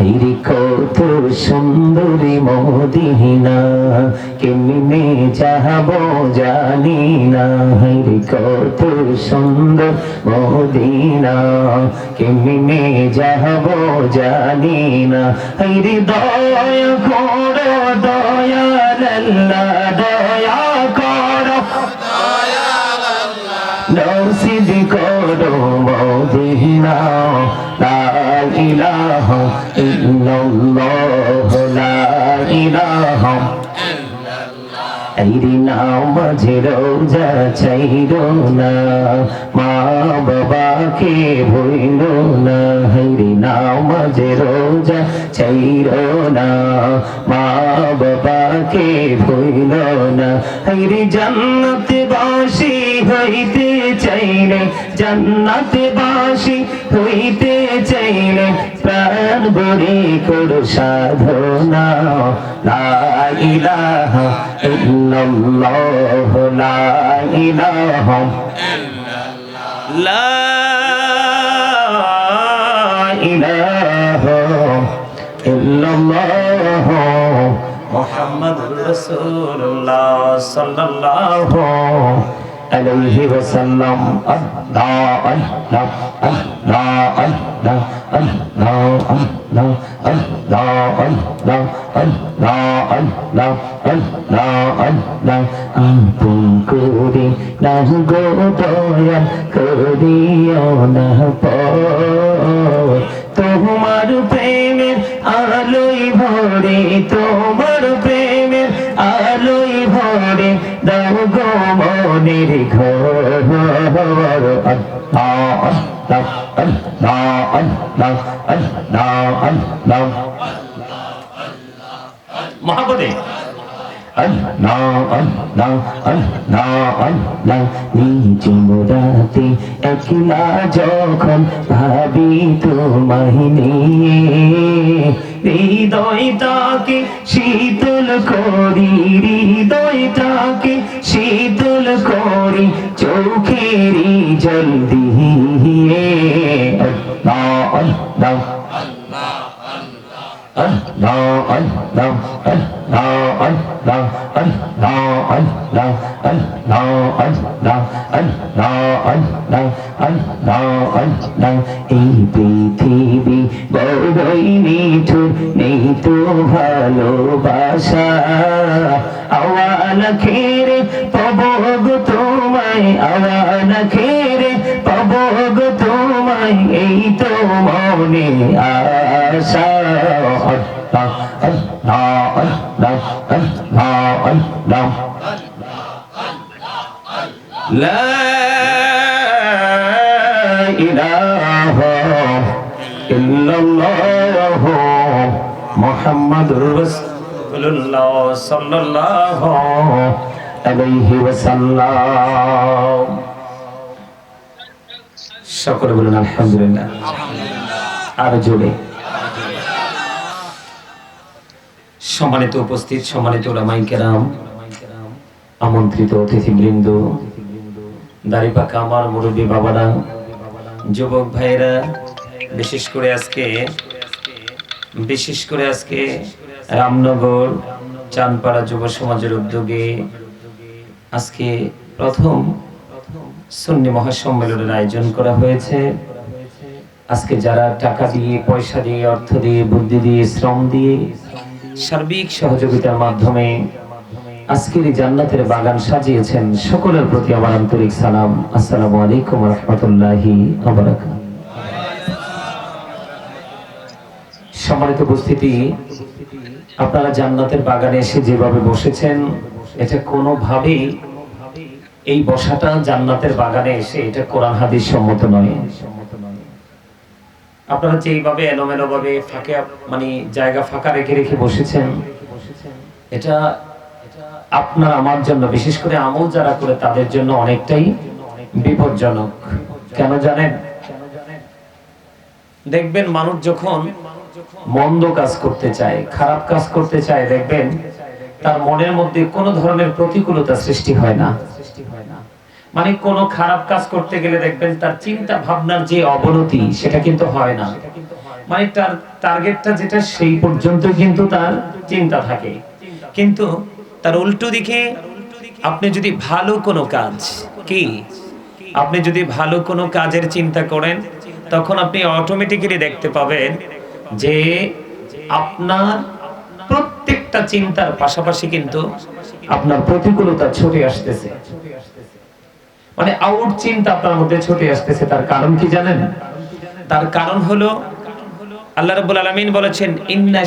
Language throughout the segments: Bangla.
হাইরে কত সুন্দরী মদিনা, কেমনে যাব জানি না। হাইরে কত সুন্দর মদিনা, কেমনে যাব জানি না। হাইরে দয়া করো দয়াল্লা দয়া مدينة لا إله إلا الله لا إله এই দিন মাঝে রোজা চাইল না, মা বাবাকে ভইল না। হরি নাও মাঝে রোজা চাইল না, মা বাবাকে ভইল না। হরি জন্নতে বাসি হইতে চাইলে, জান্নাতে বাসি হইতে চাইলে, প্রাণ ভরে করো সাধনা। লা ইলাহা ইল্লাল্লাহ, লা ইলাহা সাল্লাল্লাহু আলাইহি ওয়াসাল্লাম আল্লাহ আল্লাহ আল্লাহ আল্লাহ আল্লাহ আল্লাহ আল্লাহ আল্লাহ আল্লাহ আল্লাহ আল্লাহ আল্লাহ আপন করে না গো দয়াল করিও না তোমার প্রেমের আলোই ভরে তোমার প্রেমের আলোই ভরে দাও গো মনের ঘর মহাপদে। রাতে একলা যখন ভাবি তো মাহিনী হৃদয়টাকে শীতল করি হৃদয়টাকে শীতল করি চোখেরি জল দিয়ে। আল্লাহ আল্লাহ। পবগ তোমায় আওয়াল খেরে পবগ তোমায় এই তো মনে আশা আল্লাহ আল্লাহ আল্লাহ আল্লাহ আল্লাহ لا إله إلا الله محمد رسول الله صلى الله আলাইহি ওয়াসাল্লাম। সকলে বলুন আলহামদুলিল্লাহ। আর জোরে। সম্মানিত উপস্থিত সম্মানিত ওলামাই কেরাম আমন্ত্রিত অতিথিবৃন্দ দাড়ি দাড়িপাকা আমার মুরব্বী বাবারা যুবক ভাইরা বিশেষ করে আজকে বিশেষ করে আজকে রামনগর চানপাড়া যুব সমাজের উদ্যোগে আজকে প্রথম সুন্নি মহাসম্মেলনের আয়োজন করা হয়েছে। আজকে যারা টাকা দিয়ে, পয়সা দিয়ে, অর্থ দিয়ে, বুদ্ধি দিয়ে, শ্রম দিয়ে সার্বিক সহযোগিতার মাধ্যমে আজকের এই জান্নাতের বাগান সাজিয়েছেন, সকলের প্রতি আমার আন্তরিক সালাম। আসসালামু আলাইকুম রহমতুল্লাহি সম্মানিত উপস্থিতি, আপনারা জান্নাতের বাগানে এসে যেভাবে বসেছেন এটা কোনোভাবেই এই বসাটা জান্নাতের বাগানে এসে এটা কোরআন হাদিস সম্মত নয়। আপনারা যেইভাবে এলোমেলো ভাবে ফাঁকে মানে জায়গা ফাঁকা রেখে রেখে বসেছেন, এটা আপনার আমার জন্য, বিশেষ করে আমল যারা করে তাদের জন্য অনেকটাই বিপজ্জনক। কেন জানেন? দেখবেন মানুষ যখন মন্দ কাজ করতে চায়, খারাপ কাজ করতে চায়, দেখবেন তার মনের মধ্যে কোনো ধরনের প্রতিকূলতা সৃষ্টি হয় না। মানে কোন খারাপ কাজ করতে গেলে দেখবেন তার চিন্তা ভাবনার যে অবনতি, সেটা কিন্তু হয় না। মানে তার টার্গেটটা যেটা, সেই পর্যন্ত কিন্তু তার চিন্তা থাকে। কিন্তু তার উল্টো দিকে আপনি যদি ভালো কোনো কাজ, কি? আপনি যদি ভালো কোনো কাজের চিন্তা করেন, তখন আপনি অটোমেটিক্যালি দেখতে পাবেন যে আপনার প্রত্যেকটা চিন্তার পাশাপাশি কিন্তু আপনার প্রতিকূলতা ছুটে আসতেছে। মানে আউট চিন্তা আপনার মধ্যে ছুটে আসতেছে, তার কারণ কি জানেন? তার কারণ হলো, আল্লাহ রাব্বুল আলামিন বলেছেন, ইন্না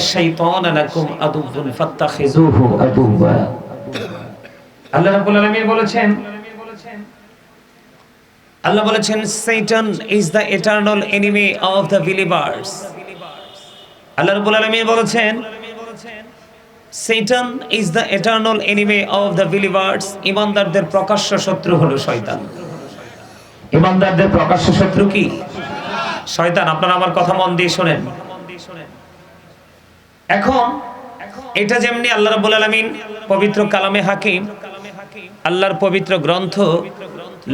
লাকুম আদুউন ফাত্তাখিযুহু আদুওয়া। আল্লাহ রাব্বুল আলামিন বলেছেন, আল্লাহ বলেছেন সেইটান is the eternal enemy of the believers. আল্লাহ রাব্বুল আলামিন বলেছেন সেইটান is the eternal enemy of the believers ইমানদারদের প্রকাশ্য শত্রু হলো শয়তান। ইমানদারদের প্রকাশ্য শত্রু কি? শয়তান আপনারা আমার কথা মন দিয়ে শোনেন। এখন এটা যেমনি আল্লাহ রাব্বুল আলামিন পবিত্র কালামে হাকিম আল্লাহর পবিত্র গ্রন্থ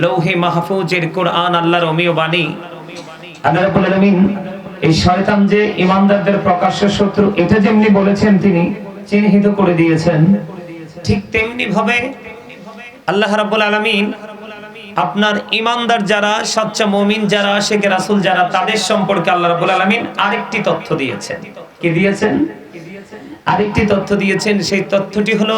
লৌহে মাহফুজের কোরআন আল্লাহর অমীয় বাণী। আল্লাহ রাব্বুল আলামিন এই শয়তান যে ইমানদারদের প্রকাশ্য শত্রু এটা যেমনি বলেছেন তিনি চিহ্নিত করে দিয়েছেন। ঠিক তেমনি ভাবে আল্লাহ রাব্বুল আলামিন আপনার ইমানদার যারা, সচ্চা মুমিন যারা, শেখ রাসূল যারা, তাদের সম্পর্কে আল্লাহ রাব্বুল আলামিন আরেকটি তথ্য দিয়েছেন। কি দিয়েছেন? আরেকটি তথ্য দিয়েছেন, সেই তথ্যটি হলো,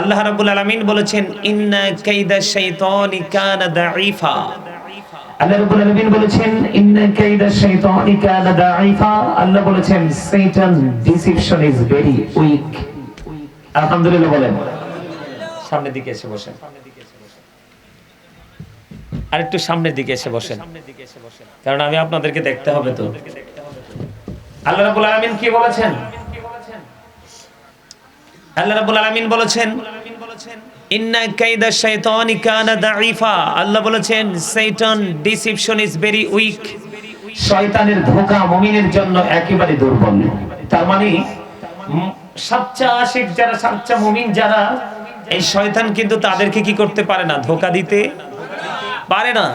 আল্লাহ রাব্বুল আলামিন বলেছেন, ইন্না কাইদা শাইতানি কানা দাঈফা। বলেছেন বলেছেন বলেন। সামনের দিকে এসে বসেন। দিকে কারণ আমি আপনাদেরকে দেখতে হবে তো। আল্লাহ রাব্বুল আলামিন কি বলেছেন? আল্লাহ রাব্বুল আলামিন বলেছেন ইন্না কাইদা শাইতানি কানা দাঈফা। আল্লাহ বলেছেন শয়তান ডিসিপশন ইজ ভেরি উইক। শয়তানের ধোঁকা মুমিনের জন্য একেবারে দুর্বল। তার মানে সাচ্চা আশিক যারা সাচ্চা মুমিন যারা এই শয়তান কিন্তু তাদেরকে কি করতে পারে না? ধোঁকা দিতে পারে না।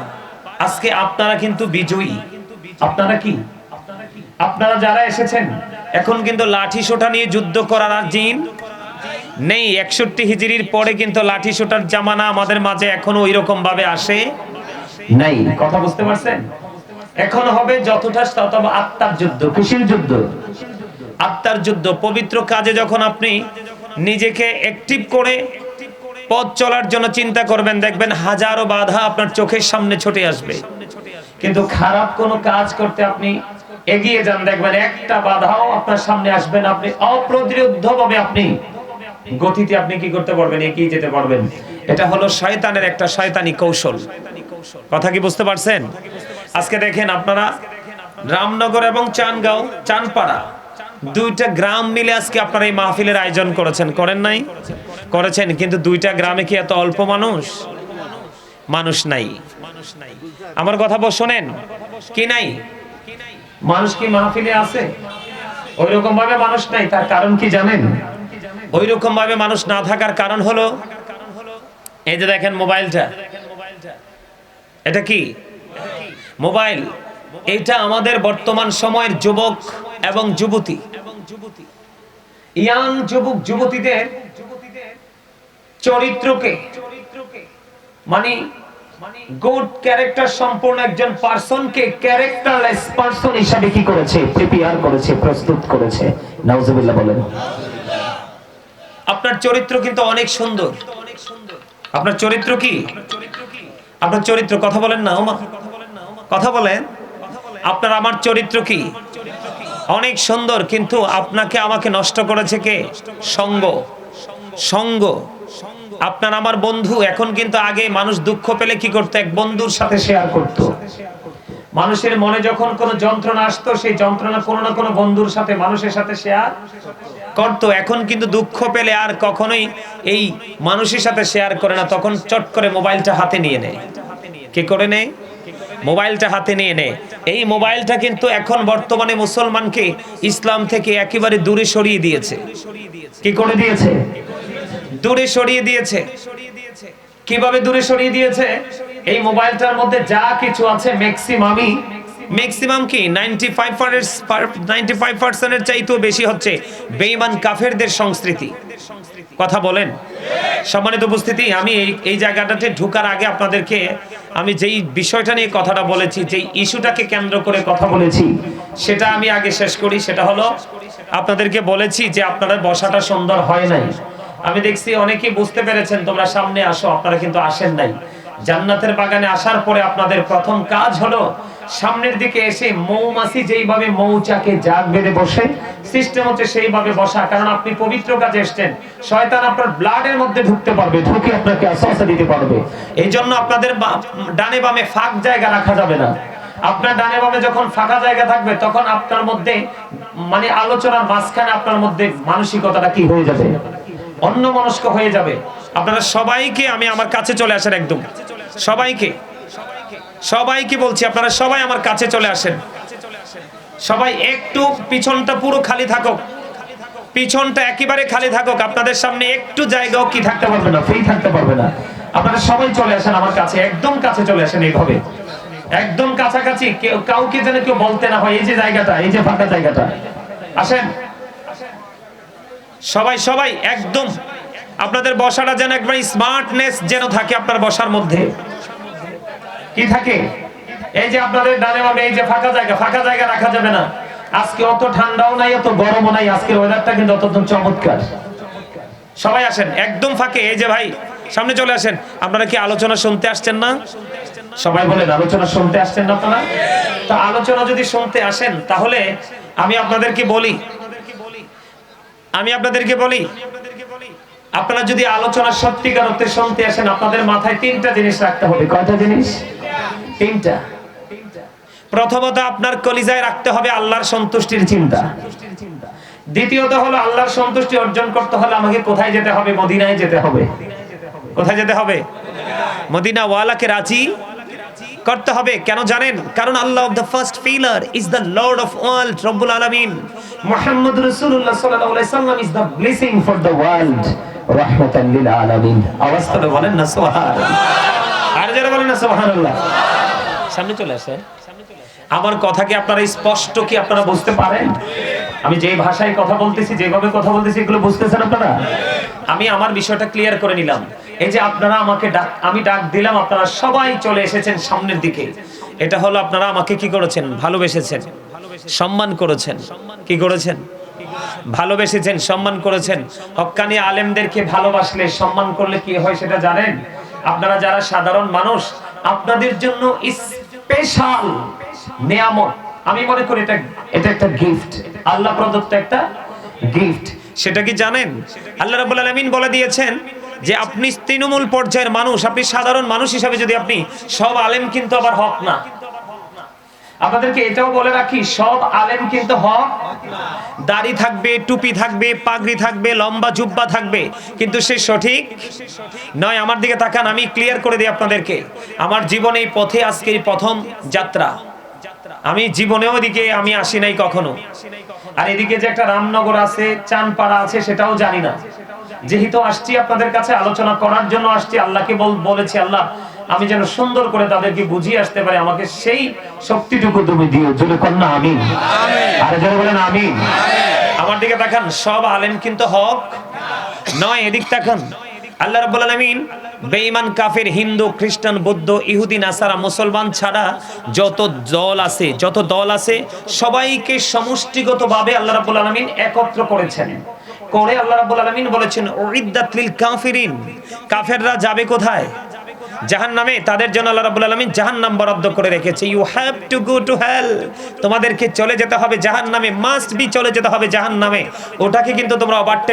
আজকে আপনারা কিন্তু বিজয়ী। আপনারা কি? আপনারা যারা এসেছেন এখন কিন্তু লাঠি সোটা নিয়ে যুদ্ধ করার আর জিন নেই একষট্টি হিজড়ির পরে কিন্তু লাঠি সোটার জামানা আমাদের মাঝে এখনও ওই রকম ভাবে আসে? নাই কথা বুঝতে পারছেন? এখন হবে যতটা তত আত্মার যুদ্ধ খুশির যুদ্ধ। আত্মার যুদ্ধ পবিত্র কাজে যখন আপনি নিজেকে অ্যাক্টিভ করে পথ চলার জন্য চিন্তা করবেন দেখবেন হাজারো বাধা আপনার চোখের সামনে ছুটে আসবে। কিন্তু খারাপ কোনো কাজ করতে আপনি এগিয়ে যান দেখবেন একটা বাধাও আপনার সামনে আসবে না। আপনি অপ্রতিরোধ ভাবে আপনি গতিতে আপনি কি করতে পারবেন, এগিয়ে যেতে পারবেন। এটা হলো শয়তানের একটা শয়তানি কৌশল। কথা কি বুঝতে পারছেন? আজকে দেখেন আপনারা রামনগর এবং চানগাঁও, চানপাড়া দুইটা গ্রাম মিলে আজকে আপনারা এই মাহফিলের আয়োজন করেছেন। করেন নাই? করেছেন, কিন্তু দুইটা গ্রামে কি এত অল্প মানুষ? মানুষ নাই। আমার কথা শোনেন, কি নাই? মানুষ কি মাহফিলে আছে? ওই রকম ভাবে মানুষ নাই, তার কারণ কি জানেন? ওই রকম ভাবে মানুষ না থাকার কারণ হলো, এই যে দেখেন মোবাইলটা। এটা কি? মোবাইল। এটা আমাদের বর্তমান সময়ের যুবক এবং যুবতী। ইয়াং যুবক, যুবতীদের চরিত্রকে মানে গুড ক্যারেক্টার সম্পূর্ণ একজন পার্সনকে ক্যারেক্টারলেস হিসাবে কি করেছে? প্রিপেয়ার করেছে, প্রস্তুত করেছে। নাউজুবিল্লাহ বলেন। আপনার চরিত্র কিন্তু অনেক সুন্দর। আপনার চরিত্র কি? আপনার চরিত্র কথা বলেন না কথা বলেন। আপনার আমার চরিত্র কি? অনেক সুন্দর, কিন্তু আপনাকে আমাকে নষ্ট করেছে কে? সঙ্গ। সঙ্গ। আপনার আমার বন্ধু, এখন কিন্তু আগে মানুষ দুঃখ পেলে কি করতো? এক বন্ধুর সাথে শেয়ার করত। মানুষের মনে যখন কোনো যন্ত্রণা আসতো, সেই যন্ত্রণা কোনো না কোনো বন্ধুর সাথে, মানুষের সাথে শেয়ার করতো। এখন কিন্তু দুঃখ পেলে আর কখনোই এই মানুষের সাথে শেয়ার করে না। তখন চট করে মোবাইলটা হাতে নিয়ে নেয়। কে করে নেয়? মোবাইলটা হাতে নিয়ে নেয়। এই মোবাইলটা কিন্তু এখন বর্তমানে মুসলমানকে ইসলাম থেকে একেবারে দূরে সরিয়ে দিয়েছে। কি করে দিয়েছে? দূরে সরিয়ে দিয়েছে। কীভাবে দূরে সরিয়ে দিয়েছে? এই মোবাইলটার মধ্যে যা কিছু আছে ম্যাক্সিমামই। ম্যাক্সিমাম কি? নাইনটি ফাইভ নাইনটি ফাইভ পার্সেন্টের চাইতেও বেশি হচ্ছে বেঈমান কাফেরদের সংস্কৃতি। কথা বলেন। সম্মানিত উপস্থিতি, আমি এই এই জায়গাটাতে ঢোকার আগে আপনাদেরকে আমি যেই বিষয়টা নিয়ে কথাটা বলেছি, যেই ইস্যুটাকে কেন্দ্র করে কথা বলেছি, সেটা আমি আগে শেষ করি। সেটা হলো, আপনাদেরকে বলেছি যে আপনাদের বসাটা সুন্দর হয় নাই। আমি দেখছি অনেকেই বুঝতে পেরেছেন, তোমরা সামনে আসো, আপনারা কিন্তু আসেন নাই। জান্নাতের বাগানে আসার পরে আপনাদের প্রথম কাজ হলো, সামনের দিকে এসে মৌমাছি যেইভাবে মৌচাকে জাগ বেঁধে বসে সিস্টেম হচ্ছে সেইভাবে বসা। কারণ আপনি পবিত্র কাজে এসছেন, শয়তান আপনার ব্লাডের মধ্যে ঢুকতে পারবে, ঢুকে আপনাকে আশ্বাস দিতে পারবে। এই জন্য আপনাদের ডানে বামে ফাঁক জায়গা রাখা যাবে না। আপনার ডানে বামে যখন ফাঁকা জায়গা থাকবে, তখন আপনার মধ্যে মানে আলোচনার মাঝখানে আপনার মধ্যে মানসিকতাটা কি হয়ে যাবে? অন্য মনস্ক হয়ে যাবে। আপনারা সবাইকে আমি আমার কাছে চলে আসেন একদম। সবাইকে সবাইকে বলছি, আপনারা সবাই আমার কাছে চলে আসেন। সবাই একটু পিছনটা পুরো খালি থাকুক। পিছনটা একেবারে খালি থাকুক, আপনাদের সামনে একটু জায়গাও কি থাকতে পারবে না ফ্রি থাকতে পারবে না। আপনারা সবাই চলে আসেন আমার কাছে, একদম কাছে চলে আসেন এইভাবে। একদম কাছাকাছি, কেউ, কাউকে যেন কেউ বলতে না হয়, এই যে জায়গাটা, এই যে ফাঁকা জায়গাটা। আসেন। সবাই সবাই একদম আপনাদের বসাটা যেন একবার স্মার্টনেস যেন থাকে আপনার বসার মধ্যে। কি থাকে? এই যে আপনাদের ডানে বামে, এই যে ফাঁকা জায়গা ফাঁকা জায়গা রাখা যাবে না। আজকে অত ঠান্ডাও নাই, অত গরমও নাই, আজকের ওয়েদারটা কিন্তু অত্যন্ত চমৎকার। সবাই আসেন, একদম ফাঁকে। এই যে ভাই, সামনে চলে আসেন। আপনারা কি আলোচনা শুনতে আসছেন না? সবাই বলেন, আলোচনা শুনতে আসছেন না আপনারা? তো আলোচনা যদি শুনতে আসেন, তাহলে আমি আপনাদেরকে বলি, আমি আপনাদেরকে বলি আপনারা যদি আলোচনা সত্যিকার অর্থে শুনতে আসেন আপনাদের মাথায় তিনটা জিনিস রাখতে হবে। কয়টা জিনিস? তিনটা। প্রথমত আপনার কলিজায় রাখতে হবে আল্লাহর সন্তুষ্টির চিন্তা। দ্বিতীয়ত হলো আল্লাহর সন্তুষ্টি অর্জন করতে হলে আমাকে কোথায় যেতে হবে? মদিনায় যেতে হবে। কোথায় যেতে হবে? মদিনা ওয়ালাকে রাজি করতে হবে। কেন জানেন? কারণ আল্লাহ of the first filler is the lord of world রব্বুল আলামিন। মুহাম্মদ রাসূলুল্লাহ সাল্লাল্লাহু আলাইহি সাল্লাম is the blessing for the world রাহমাতান লিল আলামিন। আওয়াজ করে বলেন না সুবহানাল্লাহ। আর যারা বলেন না সুবহানাল্লাহ। সামনে চলে আসেন আমার কথা কি আপনারা স্পষ্ট কি আপনারা বুঝতে পারেন? আমি যে ভাষায় কথা বলতেছি যেভাবে কথা বলতেছি এগুলো বুঝতেছেন আপনারা? আমি আমার বিষয়টা ক্লিয়ার করে নিলাম। এই যে আপনারা আমাকে ডাক আমি ডাক দিলাম আপনারা সবাই চলে এসেছেন সামনের দিকে। এটা হলো আপনারা আমাকে কি করেছেন? ভালোবেসেছেন। সম্মান করেছেন। কি করেছেন? ভালোবেসেছেন, সম্মান করেছেন। হক্কানি আলেমদেরকে ভালোবাসলে সম্মান করলে কি হয় সেটা জানেন? আপনারা যারা সাধারণ মানুষ, আপনাদের জন্য স্পেশাল নিয়ামত। আমি মনে করি এটা এটা একটা গিফট আল্লাহ প্রদত্ত একটা গিফট সেটা কি জানেন? আল্লাহ রাব্বুল আলামিন বলে দিয়েছেন যে, আপনি তৃণমূল পর্যায়ের মানুষ, আপনি সাধারণ মানুষ হিসাবে যদি আপনি সব আলেম কিন্তু আবার হক না। আপনাদেরকে এটাও বলে রাখি সব আলেম কিন্তু হক দাড়ি থাকবে, টুপি থাকবে, পাগড়ি থাকবে, লম্বা জুব্বা থাকবে। কিন্তু সে সঠিক নয়। আমার দিকে তাকান, আমি ক্লিয়ার করে দিই আপনাদেরকে। আমার জীবনে এই পথে, আজকে প্রথম যাত্রা। আমি জীবনেও এদিকে আমি আসি নাই কখনো। আর এদিকে যে একটা রামনগর আছে, চানপাড়া আছে, সেটাও জানি না। যেহেতু আসছি আপনাদের কাছে আলোচনা করার জন্য আসছি, আল্লাহকে বল- বলেছি, আল্লাহ আমি যেন সুন্দর করে তাদেরকে বুঝিয়ে আসতে পারি আমাকে সেই শক্তিটুকু তুমি দিও। জোরে কন্যা আমি আরে জোরে বলেন আমি আমার দিকে তাকান সব আলেম কিন্তু হক। নয় এদিক তাকান। আল্লাহ রাব্বুল আলামিন বেঈমান কাফের হিন্দু খ্রিস্টান বৌদ্ধ ইহুদি নাসারা মুসলমান ছাড়া যত দল আছে যত দল আছে সবাইকে সমষ্টিগতভাবে আল্লাহ রাব্বুল আলামিন একত্র করেছেন। করে আল্লাহ রাব্বুল আলামিন বলেছেন উইদ্দাত লিল কাফিরিন। কাফেররা যাবে কোথায়? জাহান নামে তাদের জন্য আল্লাহ রাবুল আলমী জাহান নাম বরাদ্দ করে রেখেছে। You have to go to hell তোমাদেরকে চলে যেতে হবে জাহান নামে মাস্ট বি চলে যেতে হবে জাহান নামে ওটাকে কিন্তু তোমরা ওভারটেক